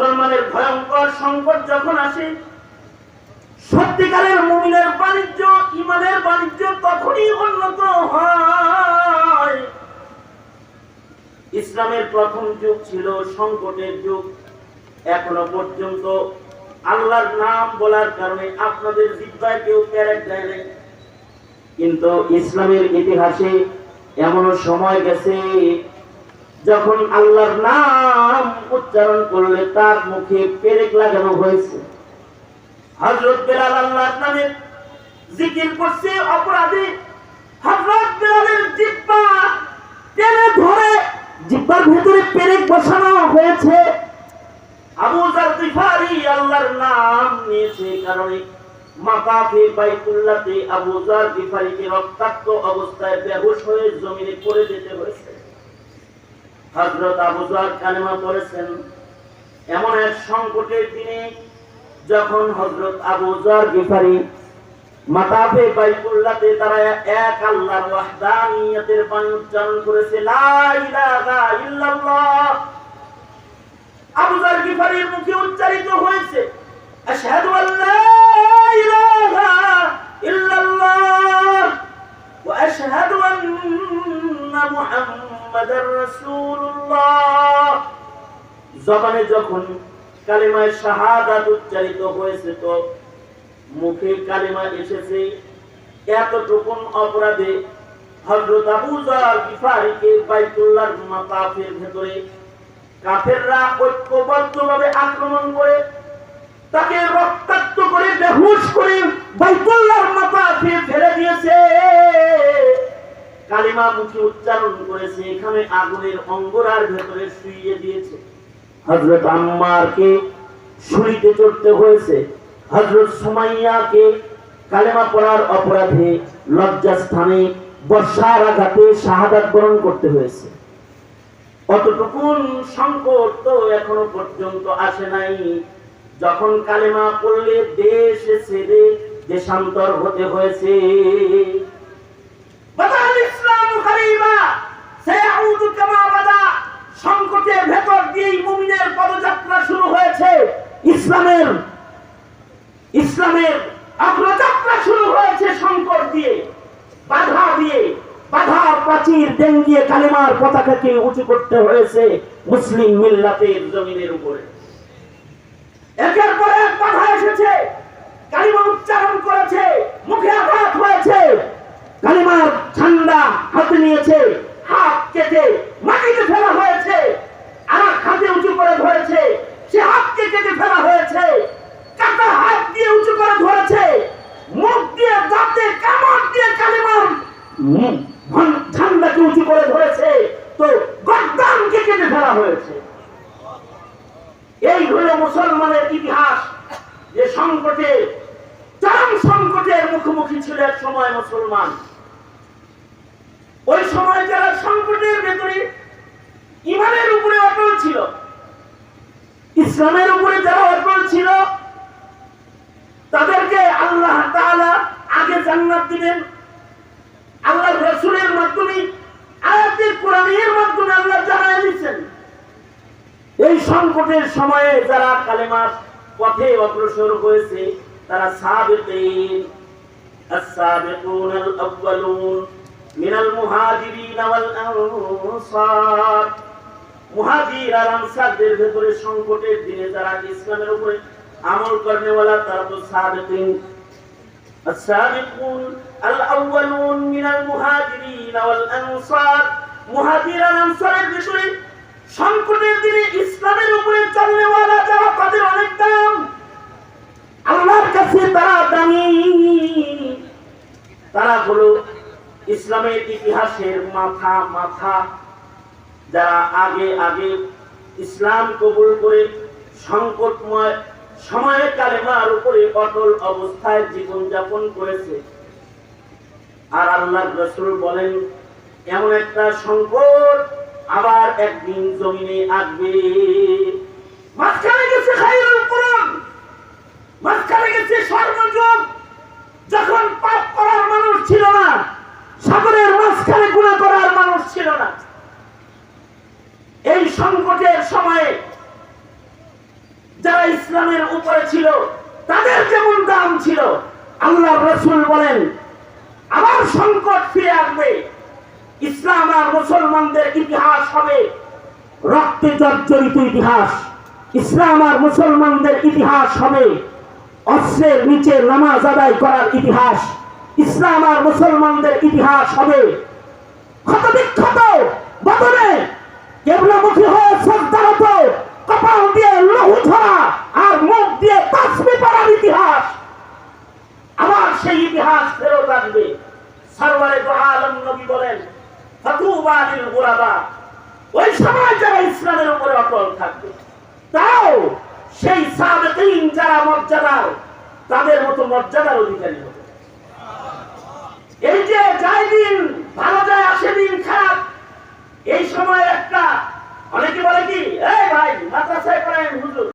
মুসলমানের ভয়ঙ্কর সংকট যখন আসে, সত্যিকারের মুমিনের বাণিজ্য ইমানের বাণিজ্য তখনই উন্নত হয়। ইসলামের প্রথম যুগ ছিল সংকটের যুগ। এখনও পর্যন্ত আল্লাহর নাম বলার কারণে আপনাদের জিব্বায় কেউ প্যারেক দেয় কিন্তু ইসলামের ইতিহাসে এমনও সময় গেছে যখন আল্লাহর নাম উচ্চারণ করলে তার মুখে পেরেক লাগানো হয়েছে। হজরত বেলাল আল্লাহর নামে জিকির করছে অপরাধী। হজরত বেলালের জিব্বা টেনে ধরে জিব্বার ভিতরে পেরেক বসানো হয়েছে। আবু জার গিফারি আল্লাহর নাম নিয়েছে কারণে মাকাফে বাইতুল্লাহতে আবু জার গিফারিকে রক্তাক্ত অবস্থায় বেহুশ হয়ে জমিনে পড়ে যেতে হয়েছে। হযরত আবু জার কালেমা পড়েছেন। এমন এক সংকটের দিনে যখন হযরত আবু জার গিফারি মাতাফে বাইতুল্লাহতে তারা এক বাণী উচ্চারণ করেছে, লা ইলাহা ইল্লাল্লাহ। আবু জার গিফারির মুখে উচ্চারিত হয়েছে, আশহাদু আল্লা জবানে যখন কালিমায় শাহাদাত উচ্চারিত হয়েছে তো মুখে কালিমা এসেছে, এতটুকুন অপরাধে হযরত আবু জার গিফারিকে মাতাফের ভেতরে কাফেররা ঐক্যবদ্ধভাবে আক্রমণ করে তাকে রক্তাক্ত করে, বেহুশ করে বাইতুল্লাহর মাথাতে ফেলে দিয়েছে। কালিমা মুখে উচ্চারণ করেছে, এখানে আগুনের অঙ্গরার ভেতরে শুইয়ে দিয়েছে। হযরত আম্মারকে শুইতে চড়তে হয়েছে। হযরত সুমাইয়াকে কালেমা পড়ার অপরাধে লজ্জাস্থানে বর্ষার আঘাতে শাহাদাত বরণ করতে হয়েছে। অতটুকুন সংকট তো এখনও পর্যন্ত আসে নাই। যখন কালেমা পড়লে দেশ ছেড়ে দেশান্তর হতে হয়েছে বাদাল ইসলামু গারিবা সায়াউদু কামা বাদা সংকটের ভেতর দিয়েই মুমিনের পদযাত্রা শুরু হয়েছে ইসলামের ইসলামের অগ্রযাত্রা শুরু হয়েছে সংকট দিয়ে, বাধা দিয়ে, বাধা প্রাচীর ডেঙ্গিয়ে কালিমার পতাকাকে উঁচু করতে হয়েছে মুসলিম মিল্লাতের জমিনের উপরে। একের পর এক বাধা এসেছে, কালিমা উচ্চারণ করেছে, মুখে আঘাত হয়েছে, কালিমার ঠান্ডা হাতে নিয়েছে, হাত কেটে মাটিতে ফেলা হয়েছে আর হাতে উঁচু করে ধরেছে, সে হাতকে কেটে ফেলা হয়েছে কাটা হাত দিয়ে উঁচু করে ধরেছে মুখ দিয়ে দাঁতে কামড় দিয়ে কালিমার মুখ উঁচু করে ধরেছে, তো গদ্দানকে কেটে ফেলা হয়েছে। এই হলো মুসলমানের ইতিহাস, যে সংকটে, চরম সংকটের মুখোমুখি ছিল এক সময় মুসলমান। ওই সময় যারা সংকটের ভেতরে ইমানের উপরে অটল ছিল, ইসলামের উপরে যারা অটল ছিল, তাদেরকে আল্লাহ তাআলা আগে জান্নাত দিবেন রসুলের মাধ্যমে আয়াতের কোরআনের মাধ্যমে আল্লাহ জানায় দিচ্ছেন এই সংকটের সময়ে যারা কালেমার পথে অগ্রসর হয়েছে তারা সাবিকিন السابقون الأولون من المهاجرين والأنصار মুহাজির আর আনসারদের ভেতরে সংকটের দিনে যারা ইসলামের উপরে আমল করেনেওয়ালা তারা তো সাবিকিন السابقون الأولون من المهاجرين والأنصار মুহাজির আর আনসারের ভেতরে সংকটের দিনে ইসলামের উপরে চলনেওয়ালা যারা তাদের অনেক দাম আল্লাহর কাছে তারা দামি তারা হলো ইসলামের ইতিহাসের মাথা মাথা যারা আগে আগে ইসলাম কবুল করে সংকটময় সময়ে কালেমার উপরে অটল অবস্থায় জীবন যাপন করেছে আর আল্লাহ রসুল বলেন, এমন একটা সংকট আবার একদিন জমিনে আসবে। মাঝখানে গেছে মাঝখানে গেছে যখন পাপ করার মানুষ ছিল না, সাগরের মাঝখানে গুণা করার মানুষ ছিল না। এই সংকটের সময়ে ইসলামের উপরে ছিল, তাদের যেমন দাম ছিল? আল্লাহ রসুল বলেন আবার সংকট ফিরে আসবে। ইসলাম আর মুসলমানদের ইতিহাস হবে রক্তে জর্জরিত ইতিহাস। ইসলাম আর মুসলমানদের ইতিহাস হবে অস্ত্রের নিচে নামাজ আদায় করার ইতিহাস। ইসলাম আর মুসলমানদের ইতিহাস হবে ক্ষত বিক্ষত বদলে কেবলামুখী হয়ে শ্রদ্ধারত কপাল দিয়ে লহু ঝরা আর মুখ দিয়ে তাসমি পড়ার ইতিহাস আবার সেই ইতিহাস ফেরত আসবে সরওয়ারে দো আলম নবী বলেন ওই সময় যারা ইসলামের উপরে অটল থাকবে তাও সেই সাবেকিন যারা মর্যাদার, তাদের মতো মর্যাদার অধিকারী হবে। এই যে যাই দিন ভালো যায়, আসে দিন, খারাপ, এই সময় একটা, অনেকে বলে কি, এই ভাই, মাদ্রাসায় পড়েন, হুজুর।